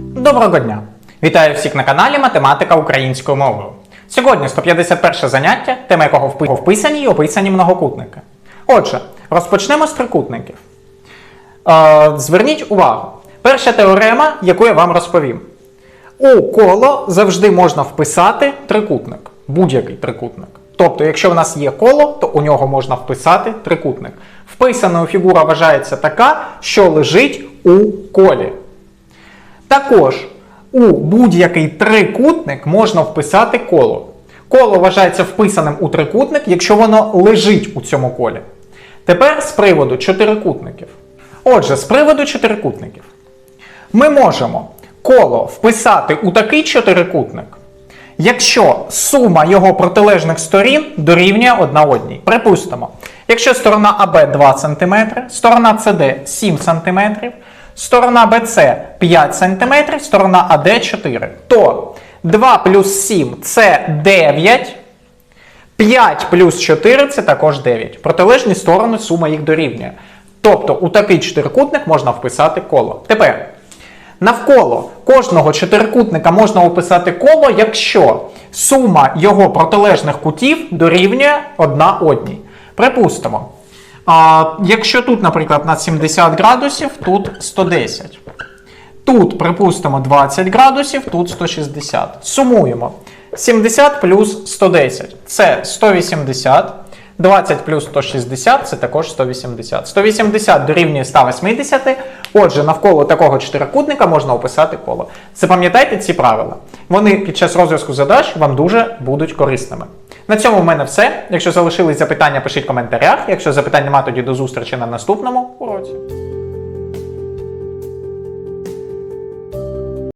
Доброго дня! Вітаю всіх на каналі Математика українською мовою. Сьогодні 151 заняття, тема якого впи- вписані і описані многокутники. Отже, розпочнемо з трикутників. Е, зверніть увагу. Перша теорема, яку я вам розповім. У коло завжди можна вписати трикутник, будь-який трикутник. Тобто, якщо в нас є коло, то у нього можна вписати трикутник. Вписаною фігура вважається така, що лежить у колі. Також у будь-який трикутник можна вписати коло. Коло вважається вписаним у трикутник, якщо воно лежить у цьому колі. Тепер з приводу чотирикутників. Отже, з приводу чотирикутників. Ми можемо коло вписати у такий чотирикутник, якщо сума його протилежних сторін дорівнює одна одній. Припустимо, якщо сторона АБ 2 см, сторона СД 7 см, сторона БЦ 5 см, сторона АД 4, то 2 плюс 7 це 9. 5 плюс 4 це також 9. Протилежні сторони сума їх дорівнює. Тобто у такий чотирикутник можна вписати коло. Тепер навколо кожного чотирикутника можна описати коло, якщо сума його протилежних кутів дорівнює одна одній. Припустимо, а, якщо тут, наприклад, на 70 градусів, тут 110. Тут, припустимо, 20 градусів, тут 160. Сумуємо. 70 плюс 110 це 180. 20 плюс 160 це також 180. 180 дорівнює 180. Отже, навколо такого чотирикутника можна описати коло. Запам'ятайте ці правила. Вони під час розв'язку задач вам дуже будуть корисними. На цьому в мене все. Якщо залишились запитання, пишіть в коментарях. Якщо запитань немає, тоді до зустрічі на наступному уроці.